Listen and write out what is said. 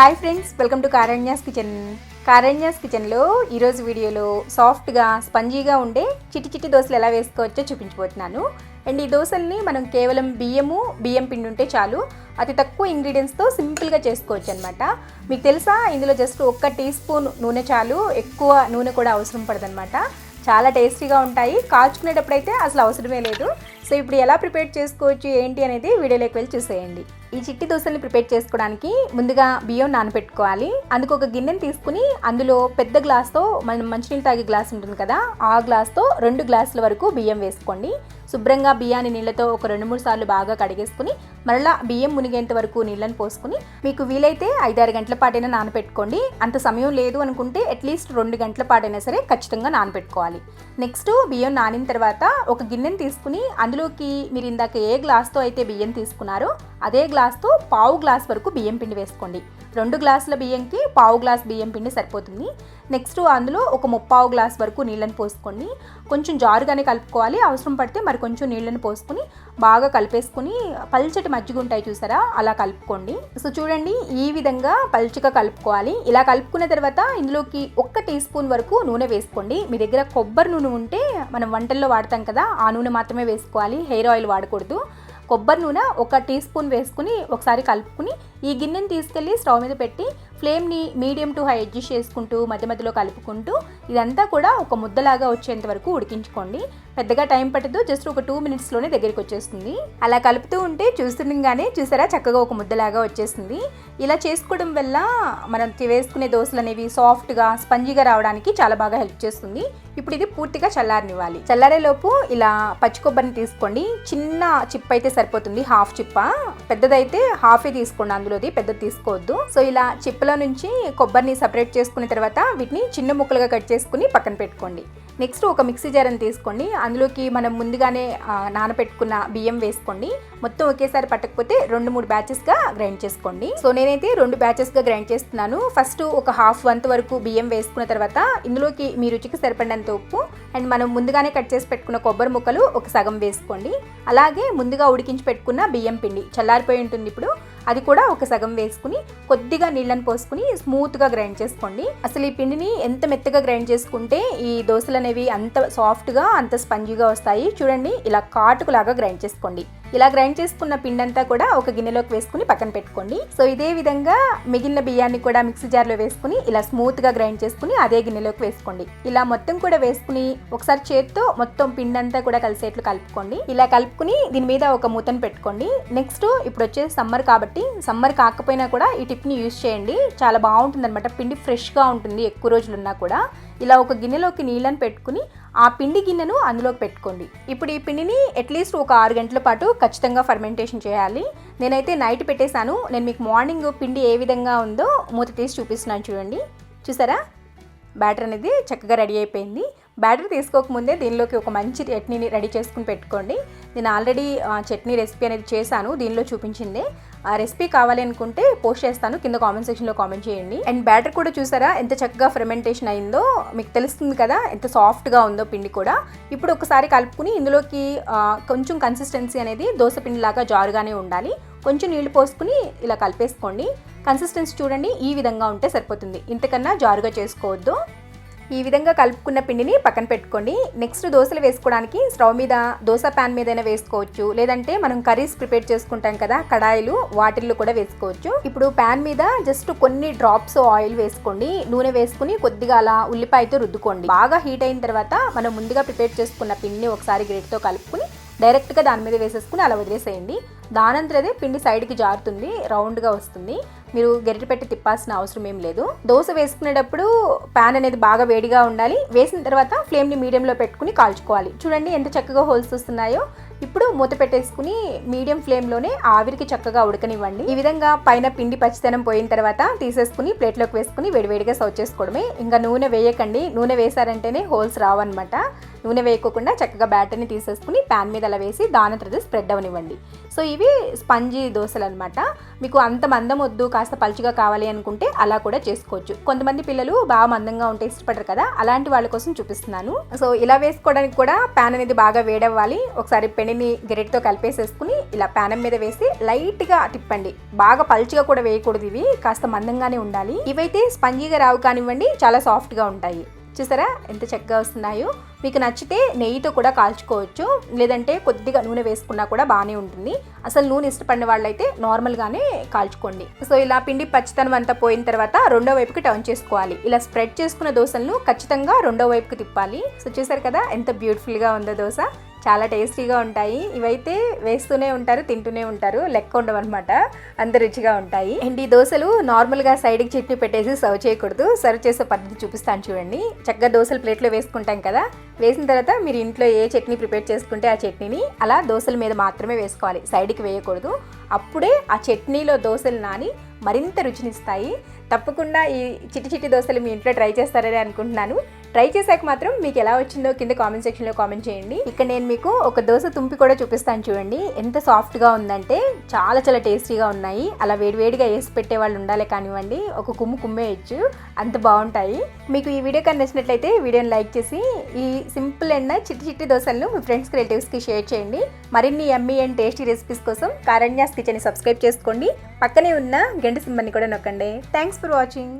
Hi friends welcome to Karanya's kitchen. Karanya's కిచెన్లో ఈరోజు వీడియోలో సాఫ్ట్గా స్పంజీగా ఉండే చిట్టి చిట్టి దోశలు ఎలా వేసుకోవచ్చో చూపించబోతున్నాను. అండ్ ఈ దోశల్ని మనం కేవలం బియ్యము బియ్యం పిండి ఉంటే చాలు అతి తక్కువ ఇంగ్రీడియంట్స్తో సింపుల్గా చేసుకోవచ్చు అనమాట మీకు తెలుసా ఇందులో జస్ట్ ఒక్క టీ స్పూన్ నూనె చాలు ఎక్కువ నూనె కూడా అవసరం పడదనమాట చాలా టేస్టీగా ఉంటాయి. కాల్చుకునేటప్పుడైతే అసలు అవసరమే లేదు. సో ఇప్పుడు ఎలా ప్రిపేర్ చేసుకోవచ్చు ఏంటి అనేది వీడియోలోకి వెళ్ళి చూసేయండి. ఈ చిట్టి దోశల్ని ప్రిపేర్ చేసుకోవడానికి ముందుగా బియ్యం నానబెట్టుకోవాలి అందుకు ఒక గిన్నెని తీసుకుని అందులో పెద్ద గ్లాస్తో మనం మంచినీళ్ళు తాగే గ్లాస్ ఉంటుంది కదా ఆ గ్లాస్తో రెండు గ్లాసుల వరకు బియ్యం వేసుకోండి. శుభ్రంగా బియ్యాన్ని నీళ్ళతో ఒక రెండు మూడు సార్లు బాగా కడిగేసుకుని మరలా బియ్యం మునిగేంత వరకు నీళ్ళని పోసుకుని మీకు వీలైతే ఐదారు గంటల పాటైనా నానబెట్టుకోండి అంత సమయం లేదు అనుకుంటే అట్లీస్ట్ రెండు గంటల పాటైనా సరే ఖచ్చితంగా నానబెట్టుకోవాలి నెక్స్ట్ బియ్యం నానిన తర్వాత ఒక గిన్నెని తీసుకుని అందులోకి మీరు ఇందాక ఏ గ్లాస్తో అయితే బియ్యం తీసుకున్నారో అదే గ్లాస్తో పావు గ్లాస్ వరకు బియ్యం పిండి వేసుకోండి. రెండు గ్లాసుల బియ్యంకి పావు గ్లాస్ బియ్యం పిండి సరిపోతుంది. నెక్స్ట్ అందులో ఒక ముప్పావు గ్లాస్ వరకు నీళ్ళని పోసుకోండి. కొంచెం జారుగానే కలుపుకోవాలి. అవసరం పడితే మరి కొంచెం నీళ్ళని పోసుకొని బాగా కలిపేసుకుని పల్చటి మజ్జిగ ఉంటాయి చూసారా? అలా కలుపుకోండి. సో చూడండి ఈ విధంగా పల్చగా కలుపుకోవాలి. ఇలా కలుపుకున్న తర్వాత ఇందులోకి ఒక్క టీ స్పూన్ వరకు నూనె వేసుకోండి. మీ దగ్గర కొబ్బరి నూనె ఉంటే మనం వంటల్లో వాడతాం కదా ఆ నూనె మాత్రమే వేసుకోవాలి. హెయిర్ ఆయిల్ వాడకూడదు. కొబ్బరి నూనె ఒక టీ స్పూన్ వేసుకుని ఒకసారి కలుపుకుని ఈ గిన్నెని తీసుకెళ్ళి స్టవ్ మీద పెట్టి ఫ్లేమ్ని మీడియం టు హై అడ్జస్ట్ చేసుకుంటూ మధ్య మధ్యలో కలుపుకుంటూ ఇదంతా కూడా ఒక ముద్దలాగా వచ్చేంత వరకు ఉడికించుకోండి. పెద్దగా టైం పట్టదు జస్ట్ ఒక టూ మినిట్స్లోనే దగ్గరికి వచ్చేస్తుంది. అలా కలుపుతూ ఉంటే చూస్తుండగానే చూసారా? చక్కగా ఒక ముద్దలాగా వచ్చేస్తుంది. ఇలా చేసుకోవడం వల్ల మనం వేసుకునే దోశలు అనేవి సాఫ్ట్గా స్పంజీగా రావడానికి చాలా బాగా హెల్ప్ చేస్తుంది. ఇప్పుడు ఇది పూర్తిగా చల్లారనివ్వాలి. చల్లారేలోపు ఇలా పచ్చి కొబ్బరిని తీసుకోండి. చిన్న చిప్ అయితే సరిపోతుంది హాఫ్ చిప్ప పెద్దదైతే హాఫే తీసుకోండి అందులోది పెద్దది తీసుకోవద్దు. సో ఇలా చిప్పలో నుంచి కొబ్బరిని సపరేట్ చేసుకున్న తర్వాత వీటిని చిన్న ముక్కలుగా కట్ చేసుకుని పక్కన పెట్టుకోండి. నెక్స్ట్ ఒక మిక్సీ జార్ని తీసుకోండి. అందులోకి మనం ముందుగానే నానబెట్టుకున్న బియ్యం వేసుకోండి. మొత్తం ఒకేసారి పట్టకపోతే రెండు మూడు బ్యాచెస్గా గ్రైండ్ చేసుకోండి. సో నేనైతే రెండు బ్యాచెస్గా గ్రైండ్ చేస్తున్నాను. ఫస్ట్ ఒక హాఫ్ వంత్ వరకు బియ్యం వేసుకున్న తర్వాత ఇందులోకి మీ రుచికి సరిపడినంత ఉప్పు అండ్ మనం ముందుగానే కట్ చేసి పెట్టుకున్న కొబ్బరి ముక్కలు ఒక సగం వేసుకోండి. అలాగే ముందుగా ఉడికించి పెట్టుకున్న బియ్యం పిండి చల్లారిపోయి ఉంటుంది ఇప్పుడు. అది కూడా ఒక సగం వేసుకుని కొద్దిగా నీళ్ళని పోసుకుని స్మూత్గా గ్రైండ్ చేసుకోండి. అసలు ఈ పిండిని ఎంత మెత్తగా గ్రైండ్ చేసుకుంటే ఈ దోశలు అనేవి అంత సాఫ్ట్గా అంత స్పంజీగా వస్తాయి. చూడండి ఇలా కాటుకులాగా గ్రైండ్ చేసుకోండి. ఇలా గ్రైండ్ చేసుకున్న పిండి అంతా కూడా ఒక గిన్నెలోకి వేసుకుని పక్కన పెట్టుకోండి. సో ఇదే విధంగా మిగిలిన బియ్యాన్ని కూడా మిక్సీ జార్లో వేసుకుని ఇలా స్మూత్గా గ్రైండ్ చేసుకుని అదే గిన్నెలోకి వేసుకోండి. ఇలా మొత్తం కూడా వేసుకుని ఒకసారి చేత్తో మొత్తం పిండి అంతా కూడా కలిసేట్లు కలుపుకోండి. ఇలా కలుపుకుని దీని మీద ఒక మూతను పెట్టుకోండి. నెక్స్ట్ ఇప్పుడు వచ్చేసి సమ్మర్ కాబట్టి సమ్మర్ కాకపోయినా కూడా ఈ టిప్ని యూస్ చేయండి. చాలా బాగుంటుంది అనమాట పిండి ఫ్రెష్గా ఉంటుంది ఎక్కువ రోజులు ఉన్నా కూడా. ఇలా ఒక గిన్నెలోకి నీళ్ళని పెట్టుకుని ఆ పిండి గిన్నెను అందులోకి పెట్టుకోండి. ఇప్పుడు ఈ పిండిని అట్లీస్ట్ ఒక ఆరు గంటల పాటు ఖచ్చితంగా ఫర్మెంటేషన్ చేయాలి. నేనైతే నైట్ పెట్టేశాను. నేను మీకు మార్నింగ్ పిండి ఏ విధంగా ఉందో మూత తీసి చూపిస్తున్నాను చూడండి. చూసారా? బ్యాటర్ అనేది చక్కగా రెడీ అయిపోయింది. బ్యాటర్ తీసుకోకముందే దీనిలోకి ఒక మంచి చట్నీని రెడీ చేసుకుని పెట్టుకోండి. నేను ఆల్రెడీ చట్నీ రెసిపీ అనేది చేశాను. దీనిలో చూపించిందే. ఆ రెసిపీ కావాలి అనుకుంటే పోస్ట్ చేస్తాను. కింద కామెంట్ సెక్షన్లో కామెంట్ చేయండి. అండ్ బ్యాటర్ కూడా చూసారా? ఎంత చక్కగా ఫెర్మెంటేషన్ అయిందో మీకు తెలుస్తుంది కదా? ఎంత సాఫ్ట్గా ఉందో పిండి కూడా. ఇప్పుడు ఒకసారి కలుపుకుని ఇందులోకి కొంచెం కన్సిస్టెన్సీ అనేది దోశ పిండిలాగా జారుగానే ఉండాలి. కొంచెం నీళ్ళు పోసుకుని ఇలా కలిపేసుకోండి. కన్సిస్టెన్సీ చూడండి ఈ విధంగా ఉంటే సరిపోతుంది. ఇంతకన్నా జారుగా చేసుకోవద్దు. ఈ విధంగా కలుపుకున్న పిండిని పక్కన పెట్టుకోండి. నెక్స్ట్ దోశలు వేసుకోవడానికి స్టవ్ మీద దోశ ప్యాన్ మీదైనా వేసుకోవచ్చు. లేదంటే మనం కర్రీస్ ప్రిపేర్ చేసుకుంటాం కదా కడాయిలు వాటిల్లో కూడా వేసుకోవచ్చు. ఇప్పుడు ప్యాన్ మీద జస్ట్ కొన్ని డ్రాప్స్ ఆయిల్ వేసుకోండి. నూనె వేసుకుని కొద్దిగా అలా ఉల్లిపాయతో రుద్దుకోండి. బాగా హీట్ అయిన తర్వాత మనం ముందుగా ప్రిపేర్ చేసుకున్న పిండిని ఒకసారి గ్రేట్తో కలుపుకుని డైరెక్ట్గా దాని మీద వేసేసుకుని అలా వదిలేసేయండి. దానంతరదే పిండి సైడ్కి జారుతుంది రౌండ్గా వస్తుంది. మీరు గరిటె పెట్టి తిప్పాల్సిన అవసరం ఏం లేదు. దోశ వేసుకునేటప్పుడు ప్యాన్ అనేది బాగా వేడిగా ఉండాలి. వేసిన తర్వాత ఫ్లేమ్ని మీడియంలో పెట్టుకుని కాల్చుకోవాలి. చూడండి ఎంత చక్కగా హోల్స్ వస్తున్నాయో. ఇప్పుడు మూత పెట్టేసుకుని మీడియం ఫ్లేమ్లోనే ఆవిరికి చక్కగా ఉడకనివ్వండి. ఈ విధంగా పైన పిండి పచ్చితనం పోయిన తర్వాత తీసేసుకుని ప్లేట్లోకి వేసుకుని వేడివేడిగా సర్వ్ చేసుకోవడమే. ఇంకా నూనె వేయకండి. నూనె వేసారంటేనే హోల్స్ రావన్నమాట. నూనె వేయకోకుండా చక్కగా బ్యాటర్ని తీసేసుకుని ప్యాన్ మీద అలా వేసి దాని తర్వాత స్ప్రెడ్ అవనివ్వండి. సో ఇవి స్పంజీ దోశలు అనమాట మీకు అంత మందం వద్దు కాస్త పలుచగా కావాలి అనుకుంటే అలా కూడా చేసుకోవచ్చు. కొంతమంది పిల్లలు బాగా మందంగా ఉంటే ఇష్టపడరు కదా అలాంటి వాళ్ళ కోసం చూపిస్తున్నాను. సో ఇలా వేసుకోవడానికి కూడా ప్యాన్ అనేది బాగా వేడవ్వాలి. ఒకసారి పెనిని గెరెట్తో కలిపేసేసుకుని ఇలా ప్యానం మీద వేసి లైట్గా తిప్పండి. బాగా పలుచగా కూడా వేయకూడదు ఇవి కాస్త మందంగానే ఉండాలి. ఇవైతే స్పంజీగా రావు కానివ్వండి చాలా సాఫ్ట్గా ఉంటాయి. చూసారా ఎంత చక్కగా వస్తున్నాయో? మీకు నచ్చితే నెయ్యితో కూడా కాల్చుకోవచ్చు లేదంటే కొద్దిగా నూనె వేసుకున్నా కూడా బాగానే ఉంటుంది. అసలు నూనె ఇష్టపడిన వాళ్ళైతే నార్మల్గానే కాల్చుకోండి. సో ఇలా పిండి పచ్చితనం అంతా పోయిన తర్వాత రెండో వైపుకి టర్న్ చేసుకోవాలి. ఇలా స్ప్రెడ్ చేసుకున్న దోశలను ఖచ్చితంగా రెండో వైపుకి తిప్పాలి. సో చూసారు కదా ఎంత బ్యూటిఫుల్గా ఉందో దోశ. చాలా టేస్టీగా ఉంటాయి. ఇవైతే వేస్తూనే ఉంటారు తింటూనే ఉంటారు. లెక్క ఉండవన్నమాట. అంత రుచిగా ఉంటాయి. అండ్ ఈ దోశలు నార్మల్గా సైడ్కి చట్నీ పెట్టేసి సర్వ్ చేయకూడదు. సర్వ్ చేసే పద్ధతి చూపిస్తాను చూడండి. చక్కగా దోశలు ప్లేట్లో వేసుకుంటాం కదా. వేసిన తర్వాత మీరు ఇంట్లో ఏ చట్నీ ప్రిపేర్ చేసుకుంటే ఆ చట్నీని అలా దోశల మీద మాత్రమే వేసుకోవాలి. సైడ్కి వేయకూడదు. అప్పుడే ఆ చట్నీలో దోశలు నాని మరింత రుచినిస్తాయి. తప్పకుండా ఈ చిట్టి చిట్టి దోశలు మీ ఇంట్లో ట్రై చేస్తారని అనుకుంటున్నాను. ట్రై చేశాక మాత్రం మీకు ఎలా వచ్చిందో కింద కామెంట్ సెక్షన్లో కామెంట్ చేయండి. ఇక్కడ నేను మీకు ఒక దోశ తుంపి కూడా చూపిస్తాను చూడండి. ఎంత సాఫ్ట్గా ఉందంటే చాలా చాలా టేస్టీగా ఉన్నాయి. అలా వేడివేడిగా వేసి పెట్టే వాళ్ళు ఉండాలి కానివ్వండి. ఒక కుమ్ము కుమ్మేయచ్చు అంత బాగుంటాయి. మీకు ఈ వీడియో కానీ నచ్చినట్లయితే వీడియోని లైక్ చేసి ఈ సింపుల్ అండ్ చిట్టి చిట్టి దోశలను మీ ఫ్రెండ్స్కి రిలేటివ్స్కి షేర్ చేయండి. మరిన్ని ఎమ్మీ అండ్ టేస్టీ రెసిపీస్ కోసం కారణ్యాస్ కిచెన్ని సబ్స్క్రైబ్ చేసుకోండి. పక్కనే ఉన్న గంట సింబల్ని కూడా నొక్కండి. Thanks for watching